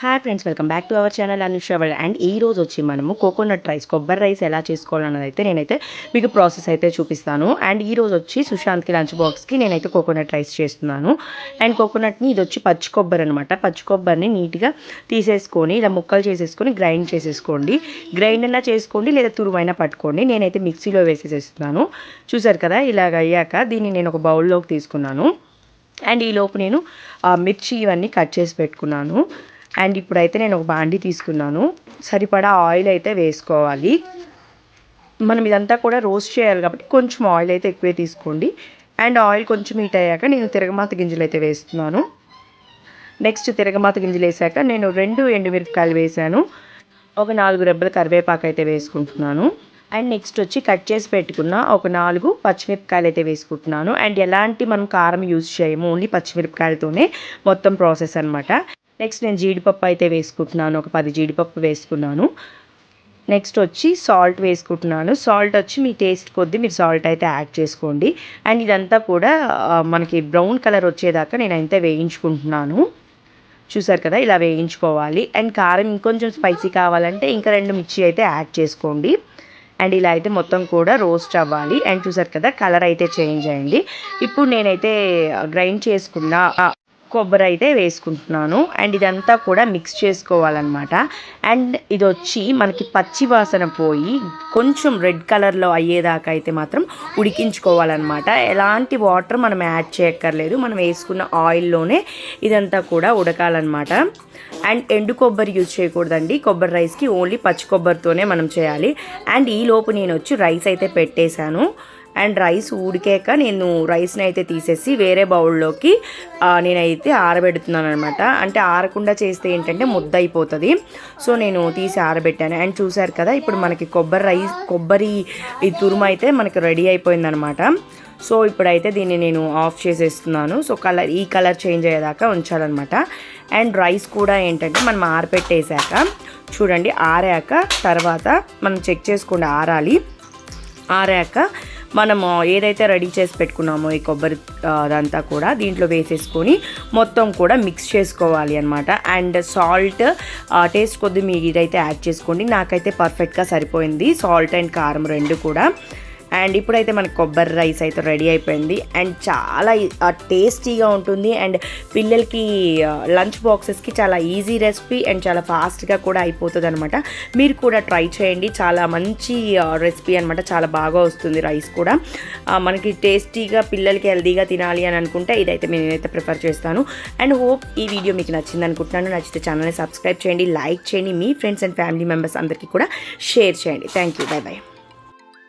Hi friends welcome back to our channel అనుషవల్ and ఈ రోజు వచ్చి మనము కోకోనట్ రైస్ కొబ్బరి రైస్ ఎలా చేసుకోవాలన్నది అయితే నేనైతే మీకు ప్రాసెస్ అయితే చూపిస్తాను. అండ్ ఈ రోజు వచ్చి సుశాంత్కి లంచ్ బాక్స్కి నేనైతే కోకోనట్ రైస్ చేస్తున్నాను. అండ్ కోకోనట్ని ఇది వచ్చి పచ్చి కొబ్బరి అనమాట పచ్చి కొబ్బరిని నీట్గా తీసేసుకొని ఇలా ముక్కలు చేసేసుకొని గ్రైండ్ చేసేసుకోండి. గ్రైండ్ అయినా చేసుకోండి లేదా తురువైనా పట్టుకోండి. నేనైతే మిక్సీలో వేసేసేస్తున్నాను. చూసారు కదా ఇలాగ అయ్యాక దీన్ని నేను ఒక బౌల్లోకి తీసుకున్నాను. అండ్ ఈ లోపు నేను మిర్చి ఇవన్నీ కట్ చేసి పెట్టుకున్నాను. అండ్ ఇప్పుడైతే నేను ఒక బాండి తీసుకున్నాను. సరిపడా ఆయిల్ అయితే వేసుకోవాలి. మనం ఇదంతా కూడా రోస్ట్ చేయాలి కాబట్టి కొంచెం ఆయిల్ అయితే ఎక్కువే తీసుకోండి. అండ్ ఆయిల్ కొంచెం హీట్ అయ్యాక నేను తిరగమాత గింజలు అయితే వేస్తున్నాను. నెక్స్ట్ తిరగమాత గింజలు వేసాక నేను రెండు ఎండుమిరపకాయలు వేసాను. ఒక నాలుగు రెబ్బల కరివేపాకు అయితే వేసుకుంటున్నాను. అండ్ నెక్స్ట్ వచ్చి కట్ చేసి పెట్టుకున్న ఒక నాలుగు పచ్చిమిరపకాయలు అయితే వేసుకుంటున్నాను. అండ్ ఎలాంటి మనం కారం యూజ్ చేయము ఓన్లీ పచ్చిమిరపకాయలతోనే మొత్తం ప్రాసెస్ అనమాట నెక్స్ట్ నేను జీడిపప్పు అయితే వేసుకుంటున్నాను. ఒక పది జీడిపప్పు వేసుకున్నాను. నెక్స్ట్ వచ్చి సాల్ట్ వేసుకుంటున్నాను. సాల్ట్ వచ్చి మీ టేస్ట్ కొద్దీ మీరు సాల్ట్ అయితే యాడ్ చేసుకోండి. అండ్ ఇదంతా కూడా మనకి బ్రౌన్ కలర్ వచ్చేదాకా నేను అయితే వేయించుకుంటున్నాను. చూసారు కదా ఇలా వేయించుకోవాలి. అండ్ కారం ఇంకొంచెం స్పైసీ కావాలంటే ఇంకా రెండు మిర్చి అయితే యాడ్ చేసుకోండి. అండ్ ఇలా అయితే మొత్తం కూడా రోస్ట్ అవ్వాలి. అండ్ చూసారు కదా కలర్ అయితే చేంజ్ అయ్యండి ఇప్పుడు నేనైతే గ్రైండ్ చేసుకున్న కొబ్బరి అయితే వేసుకుంటున్నాను. అండ్ ఇదంతా కూడా మిక్స్ చేసుకోవాలన్నమాట. అండ్ ఇది వచ్చి మనకి పచ్చి వాసన పోయి కొంచెం రెడ్ కలర్లో అయ్యేదాకా అయితే మాత్రం ఉడికించుకోవాలన్నమాట. ఎలాంటి వాటర్ మనం యాడ్ చేయక్కర్లేదు. మనం వేసుకున్న ఆయిల్లోనే ఇదంతా కూడా ఉడకాలన్నమాట. అండ్ ఎండు కొబ్బరి యూజ్ చేయకూడదండి. కొబ్బరి రైస్కి ఓన్లీ పచ్చి కొబ్బరితోనే మనం చేయాలి. అండ్ ఈ లోపు నేను వచ్చి రైస్ అయితే పెట్టేశాను. అండ్ రైస్ ఉడికాక నేను రైస్ని అయితే తీసేసి వేరే బౌల్లోకి నేనైతే ఆరబెడుతున్నాను అనమాట అంటే ఆరకుండా చేస్తే ఏంటంటే ముద్ద అయిపోతుంది. సో నేను తీసి ఆరబెట్టాను. అండ్ చూసారు కదా ఇప్పుడు మనకి కొబ్బరి రైస్ కొబ్బరి ఈ తురుము అయితే మనకి రెడీ అయిపోయిందనమాట సో ఇప్పుడైతే దీన్ని నేను ఆఫ్ చేసేస్తున్నాను. సో కలర్ ఈ కలర్ చేంజ్ అయ్యేదాకా ఉంచాలన్నమాట. అండ్ రైస్ కూడా ఏంటంటే మనం ఆరపెట్టేశాక చూడండి ఆరాక తర్వాత మనం చెక్ చేసుకోండి ఆరాలి. ఆరాక మనము ఏదైతే రెడీ చేసి పెట్టుకున్నామో ఈ కొబ్బరి అదంతా కూడా దీంట్లో వేసేసుకొని మొత్తం కూడా మిక్స్ చేసుకోవాలి అనమాట అండ్ సాల్ట్ టేస్ట్ కొద్ది మీరు ఇదైతే యాడ్ చేసుకోండి. నాకైతే పర్ఫెక్ట్గా సరిపోయింది. సాల్ట్ అండ్ కారం రెండు కూడా. అండ్ ఇప్పుడైతే మనకి కొబ్బరి రైస్ అయితే రెడీ అయిపోయింది. అండ్ చాలా టేస్టీగా ఉంటుంది. అండ్ పిల్లలకి లంచ్ బాక్సెస్కి చాలా ఈజీ రెసిపీ అండ్ చాలా ఫాస్ట్గా కూడా అయిపోతుంది అనమాట మీరు కూడా ట్రై చేయండి. చాలా మంచి రెసిపీ అనమాట చాలా బాగా వస్తుంది రైస్ కూడా. మనకి టేస్టీగా పిల్లలకి హెల్తీగా తినాలి అని అనుకుంటే ఇదైతే నేనైతే ప్రిఫర్ చేస్తాను. అండ్ హోప్ ఈ వీడియో మీకు నచ్చింది అనుకుంటున్నాను. నచ్చితే ఛానల్ని సబ్స్క్రైబ్ చేయండి లైక్ చేయండి. మీ ఫ్రెండ్స్ అండ్ ఫ్యామిలీ మెంబర్స్ అందరికీ కూడా షేర్ చేయండి. Thank you bye bye.